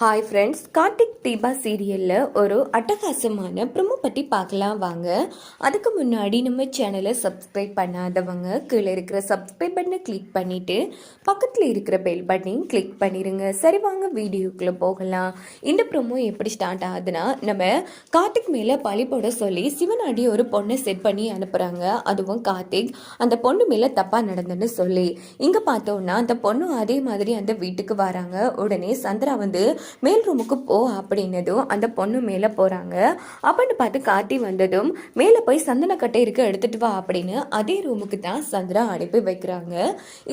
Hi friends Karthik Deepa சீரியலில் ஒரு அட்டகாசமான ப்ரொமோ பற்றி பார்க்கலாம் வாங்க. அதுக்கு முன்னாடி நம்ம சேனலை சப்ஸ்கிரைப் பண்ணாதவங்க கீழே இருக்கிற சப்ஸ்கிரைப் பட்டனை கிளிக் பண்ணிவிட்டு பக்கத்தில் இருக்கிற பெல் பட்டனையும் கிளிக் பண்ணிடுங்க சரி வாங்க வீடியோக்குள்ளே போகலாம். இந்த ப்ரொமோ எப்படி ஸ்டார்ட் ஆகுதுன்னா நம்ம கார்த்திக் மேலே பழி போட சொல்லி சிவனாடி ஒரு பொண்ணை செட் பண்ணி அனுப்புகிறாங்க அதுவும் கார்த்திக் அந்த பொண்ணு மேலே தப்பாக நடந்துன்னு சொல்லி. இங்கே பார்த்தோன்னா அந்த பொண்ணு அதே மாதிரி அந்த வீட்டுக்கு வராங்க. உடனே சந்திரா வந்து மேல் ரூமுக்கு போ அப்படின்னதும் அந்த பொண்ணு மேலே போகிறாங்க அப்படின்னு பார்த்து கார்த்தி வந்ததும் மேலே போய் சந்தன கட்டை இருக்க எடுத்துட்டு வா அப்படின்னு அதே ரூமுக்கு தான் சந்திரா அனுப்பி வைக்கிறாங்க.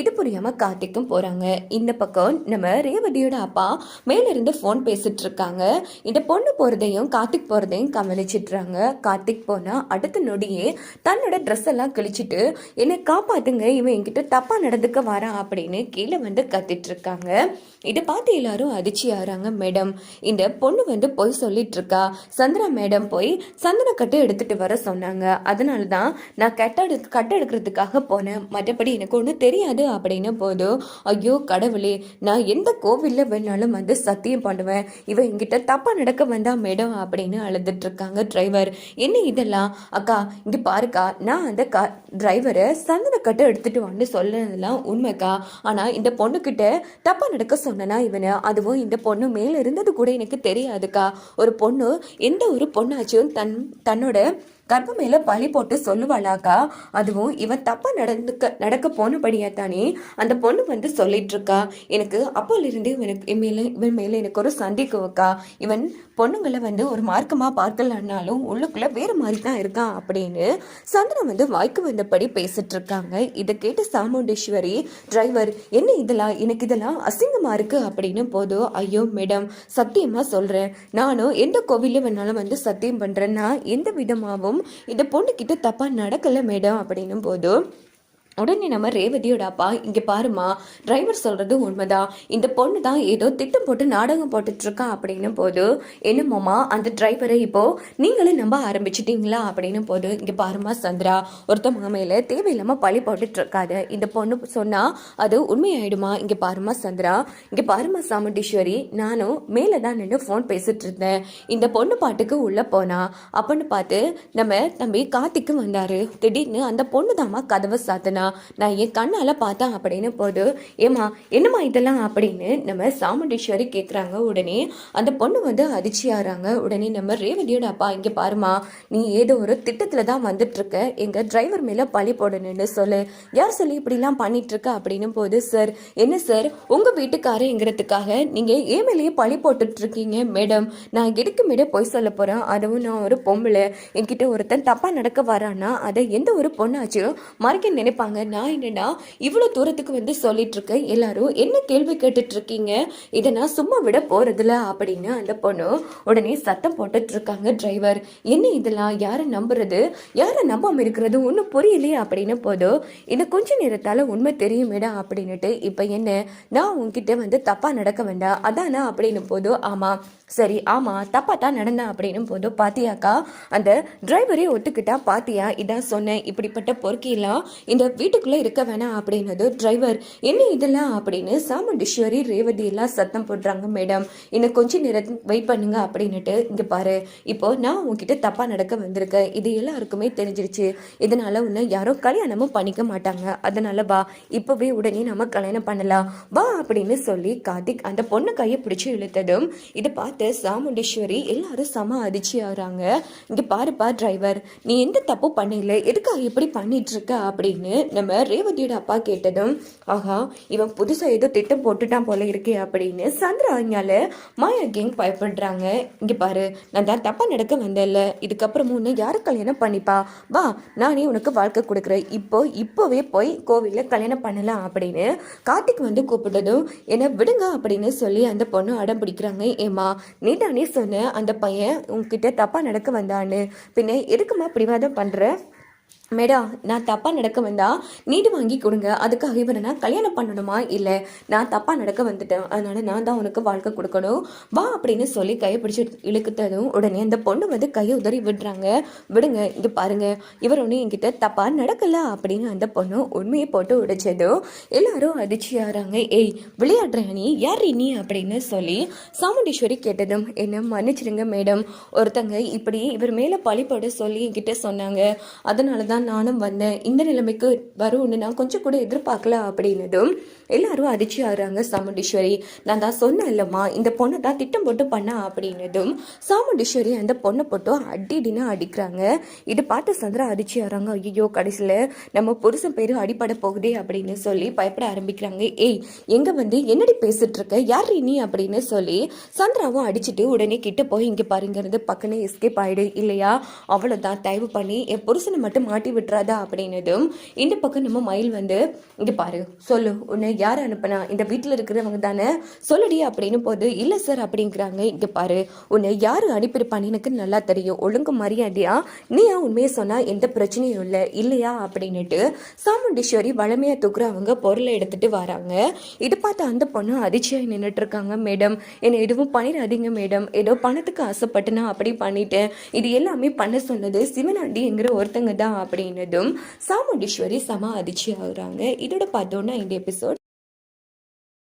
இது புரியாமல் கார்த்திக்கும் போகிறாங்க இந்த பக்கம் நம்ம ரேவதியோட அப்பா மேலிருந்து ஃபோன் பேசிட்டு இருக்காங்க. இந்த பொண்ணு போகிறதையும் கார்த்திக் போகிறதையும் கவனிச்சிட்றாங்க. கார்த்திக் போனால் அடுத்த நொடியே தன்னோட ட்ரெஸ் எல்லாம் கிழிச்சிட்டு என்னை காப்பாத்துங்க இவன் என்கிட்ட தப்பாக நடந்துக்க வரான் அப்படின்னு கீழே வந்து கத்திட்டு இருக்காங்க. இதை பார்த்து எல்லாரும் அதிர்ச்சி சொல்கிறாங்க மேடம் இந்த பொண்ணு வந்து போய் சொல்லிட்டு இருக்கா சந்திரா மேடம் போய் சந்தன கட்டு எடுத்துட்டு வர சொன்னாங்க. அதனால தான் நான் கட்ட எடு எடுக்கிறதுக்காக போனேன். மற்றபடி எனக்கு ஒன்றும் தெரியாது அப்படின்னு போதும் ஐயோ கடவுளே நான் எந்த கோவிலில் வேணாலும் வந்து சத்தியம் பண்ணுவேன். இவன் என்கிட்ட தப்பாக நடக்க வந்தா மேடம் அப்படின்னு அழுதுட்டு இருக்காங்க டிரைவர் என்ன இதெல்லாம்? அக்கா இங்க பாருக்கா. நான் அந்த கா டிரைவரை சந்தன கட்டு எடுத்துட்டு வந்து சொல்லதெல்லாம் உண்மைக்கா. ஆனால் இந்த பொண்ணுக்கிட்ட தப்பாக நடக்க சொன்னனா இவனை? அதுவும் இந்த பொண்ணு மேல இருந்தது கூட எனக்கு தெரியாதுக்கா. ஒரு பொண்ணு எந்த ஒரு பொண்ணாச்சும் தன் தன்னோட கர்ப்ப மேல பழி போட்டு சொல்லுவாளாக்கா அதுவும் இவன் தப்பா நடந்துக்க நடக்க போனபடியா தானே? அந்த பொண்ணு வந்து சொல்லிட்டு இருக்கா எனக்கு அப்போல இருந்து இவனுக்கு என் மேல இவன் மேல எனக்கு ஒரு சந்தேகம் அக்கா. இவன் பொண்ணுங்களை வந்து ஒரு மார்க்கமா பார்க்கலன்னாலும் உள்ளுக்குள்ள வேற மாதிரி தான் இருக்கான் அப்படின்னு சந்திரன் வந்து வாய்க்கு வந்தபடி பேசிட்டு இருக்காங்க இதை கேட்டு சாமுண்டீஸ்வரி டிரைவர் என்ன இதெல்லாம் எனக்கு இதெல்லாம் அசிங்கமா இருக்கு? அப்படின்னு போதும் ஐயோ மேடம் சத்தியமா சொல்றேன். நானும் எந்த கோவில்ல வேணாலும் வந்து சத்தியம் பண்றேன். நான் எந்த விதமாகவும் இந்த பொண்ணுக்கிட்ட தப்பா நடக்கல மேடம் அப்படின்னும் போதும் உடனே நம்ம ரேவதியோட அப்பா இங்கே பாருமா டிரைவர் சொல்கிறது உண்மைதான். இந்த பொண்ணு தான் ஏதோ திட்டம் போட்டு நாடகம் போட்டுட்ருக்கா அப்படின்னு போது என்னமோமா அந்த டிரைவரை இப்போது நீங்களே நம்ப ஆரம்பிச்சிட்டிங்களா? அப்படின்னு போது இங்கே பாருமா சந்திரா ஒருத்தவங்க மேலே தேவையில்லாமல் பழி போட்டுட்ருக்காது இந்த பொண்ணு சொன்னால் அது உண்மையாயிடுமா? இங்கே பாருமா சந்திரா இங்கே பாருமா சாமுண்டீஸ்வரி நானும் மேலே தான் நின்று ஃபோன் பேசிட்டு இருந்தேன். இந்த பொண்ணு பாட்டுக்கு உள்ளே போனா அப்படின்னு பார்த்து நம்ம தம்பி கார்த்திக்கு வந்தார். திடீர்னு அந்த பொண்ணு தாம்மா கதவை சாத்தினா. நான் என் கண்ணால் பார்த்தேன் அப்படின்னு போது ஏமா என்னம்மா இதெல்லாம் அப்படின்னு நம்ம சாமுண்டீஸ்வரி கேட்குறாங்க உடனே. அந்த பொண்ணு வந்து அதிர்ச்சியாகிறாங்க உடனே நம்ம ரேவதியோட அப்பா இங்கே பாருமா நீ ஏதோ ஒரு திட்டத்தில் தான் வந்துட்டுருக்க. எங்கள் டிரைவர் மேலே பழி போடணும்னு சொல்லு. யார் சொல்லி இப்படிலாம் பண்ணிகிட்ருக்க அப்படின்னு போது சார் என்ன சார்? உங்கள் வீட்டுக்காரங்கிறதுக்காக நீங்கள் ஏன் மேலேயே பழி போட்டுட்ருக்கீங்க மேடம். நான் எதுக்கு மேடம் பொய் சொல்ல போகிறேன் அதுவும் நான் ஒரு பொம்பளை. என்கிட்ட ஒருத்தன் தப்பாக நடக்க வரான்னா அதை எந்த ஒரு பொண்ணாச்சும் மறைக்க நினைப்பாங்க. நான் என்னன்னா இவ்வளோ தூரத்துக்கு வந்து சொல்லிட்டு இருக்கேன் எல்லாரும் என்ன கேள்வி கேட்டுட்ருக்கீங்க இதை நான் சும்மா விட போறதில்ல அப்படின்னு அந்த பொண்ணு உடனே சத்தம் போட்டுட்டு இருக்காங்க டிரைவர் என்ன இதெல்லாம்? யாரை நம்புறது? யாரை நம்பாமல் இருக்கிறது? ஒன்றும் புரியலையே அப்படின்னு போதும் இதை கொஞ்ச நேரத்தால் உண்மை தெரியுமேடா அப்படின்னுட்டு இப்போ என்ன? நான் உன்கிட்ட வந்து தப்பாக நடக்க வேண்டாம் அதானா? அப்படின்னு போதும் ஆமாம் சரி ஆமாம் தப்பாக தான் நடந்தேன் அப்படின்னு போதும் பாத்தியாக்கா? அந்த டிரைவரே ஒத்துக்கிட்டா பாத்தியா? இதான் சொன்னேன். இப்படிப்பட்ட பொறுக்கிலாம் இந்த வீட்டுக்குள்ளே இருக்க வேணாம் அப்படின்னது டிரைவர் என்ன இதெல்லாம்? அப்படின்னு சாமுண்டீஸ்வரி ரேவதி எல்லாம் சத்தம் போடுறாங்க மேடம் இன்னும் கொஞ்ச நேரம் வெயிட் பண்ணுங்க அப்படின்னுட்டு இங்கே பாரு இப்போ நான் உங்ககிட்ட தப்பாக நடக்க வந்திருக்கேன். இது எல்லாருக்குமே தெரிஞ்சிருச்சு. இதனால உன்னை யாரும் கல்யாணமும் பண்ணிக்க மாட்டாங்க. அதனால வா இப்போவே உடனே நம்ம கல்யாணம் பண்ணலாம். வா அப்படின்னு சொல்லி கார்த்திக் அந்த பொண்ணு கையை பிடிச்சி இழுத்ததும் இதை பார்த்து சாமுண்டீஸ்வரி எல்லாரும் சம அதிர்ச்சி ஆகுறாங்க. இங்கே பாருப்பா டிரைவர் நீ எந்த தப்பு பண்ணல. எதுக்காக இப்படி பண்ணிட்டு இருக்க? அப்படின்னு நம்ம ரேவதியோட அப்பா கேட்டதும் ஆஹா இவன் புதுசாக ஏதோ திட்டம் போட்டுட்டான் போல இருக்கே அப்படின்னு சந்திரா அஞ்சால மாயா கேங் பயப்படுறாங்க. இங்கே பாரு நான் தான் தப்பாக நடக்க வந்தேன்ல. இதுக்கப்புறமும் உன்னை யாரும் கல்யாணம் பண்ணிப்பா? வா நானே உனக்கு வாழ்க்கை கொடுக்குறேன். இப்போ இப்போவே போய் கோவிலில் கல்யாணம் பண்ணலாம் அப்படின்னு கார்த்திக் வந்து கூப்பிட்டதும் என்னை விடுங்க அப்படின்னு சொல்லி அந்த பொண்ணு அடம் பிடிக்கிறாங்க. ஏமா நீ தானே சொன்ன அந்த பையன் உங்ககிட்ட தப்பாக நடக்க வந்தான்னு. பின்ன எதுக்குமா பிடிவாதம் பண்ணுற மேடம் நான் தப்பாக நடக்க வந்தா நீடு வாங்கி கொடுங்க. அதுக்காக இவரை நான் கல்யாணம் பண்ணணுமா? இல்லை நான் தப்பாக நடக்க வந்துட்டேன். அதனால் நான் தான் உனக்கு வாழ்க்கை கொடுக்கணும். வா அப்படின்னு சொல்லி கையை பிடிச்சி இழுக்குத்ததும் உடனே அந்த பொண்ணு வந்து கையை உதறி விடுறாங்க. விடுங்க இங்கே பாருங்க. இவர் ஒன்றும் என்கிட்ட தப்பாக நடக்கல அப்படின்னு அந்த பொண்ணு உண்மையை போட்டு உடைச்சதும் எல்லாரும் அதிர்ச்சியாகிறாங்க ஏய் விளையாடுற நீ யார் நீ அப்படின்னு சொல்லி சாமுண்டீஸ்வரி கேட்டதும் என்ன மன்னிச்சிடுங்க மேடம். ஒருத்தங்க இப்படி இவர் மேலே பழிப்பட சொல்லி என்கிட்ட சொன்னாங்க. அதனால தான் நானும் வந்தேன். இந்த நிலைமைக்கு வரும்னு நான் கொஞ்சம் கூட எதிர்பார்க்கல அப்படின்னதும் எல்லாரும் அதிர்ச்சி ஆகுறாங்க சாமுண்டீஸ்வரி. நான் தான் சொன்னேன் இல்லைம்மா இந்த பொண்ணை தான் திட்டம் போட்டு பண்ணா அப்படின்னதும் சாமுண்டீஸ்வரி அந்த பொண்ணை போட்டு அடிடின்னு அடிக்கிறாங்க. இது பார்த்து சந்திரா அதிர்ச்சி ஆகிறாங்க. ஐயோ கடைசியில் நம்ம புருஷன் பேர் அடிப்பட போகுதே அப்படின்னு சொல்லி பயப்பட ஆரம்பிக்கிறாங்க. ஏய் எங்கே வந்து என்னடி பேசிட்டு இருக்க? யார் நீ அப்படின்னு சொல்லி சந்திராவும் அடிச்சுட்டு உடனே கிட்ட போய் இங்கே பாருங்கிறது பக்கமே எஸ்கேப் ஆகிடு இல்லையா? அவ்வளோதான் தயவு பண்ணி என் புருஷனை மட்டும் மாட்டி விட்டுறாதா அப்படின்னதும் இந்த பக்கம் நம்ம மயில் வந்து இங்கே பாரு சொல்லு உன்னை யார் அனுப்புனா? இந்த வீட்டில் இருக்கிறவங்க தானே? சொல்லடி அப்படின்னு போது இல்லை சார் அப்படிங்கிறாங்க. இங்கே பாரு உன்னை யார் அனுப்பியிருப்பான்னு எனக்கு நல்லா தெரியும். ஒழுங்கு மரியாதையா? நீ ஏன் உண்மையை சொன்னால் எந்த பிரச்சனையும் இல்லை இல்லையா? அப்படின்னுட்டு சாமுண்டீஸ்வரி வளமையாக தூக்குறவங்க பொருளை எடுத்துகிட்டு வராங்க. இது பார்த்து அந்த பொண்ணு அதிர்ச்சியாக நின்றுட்டு இருக்காங்க மேடம் என்னை எதுவும் பண்ணிடாதீங்க மேடம். ஏதோ பணத்துக்கு ஆசைப்பட்டு நான் அப்படி பண்ணிட்டேன். இது எல்லாமே பண்ண சொன்னது சிவனாண்டிங்கிற ஒருத்தங்க தான் அப்படின்னதும் சாமுண்டீஸ்வரி சம அதிர்ச்சி ஆகுறாங்க இதோட பார்த்தோன்னா இந்த எபிசோட்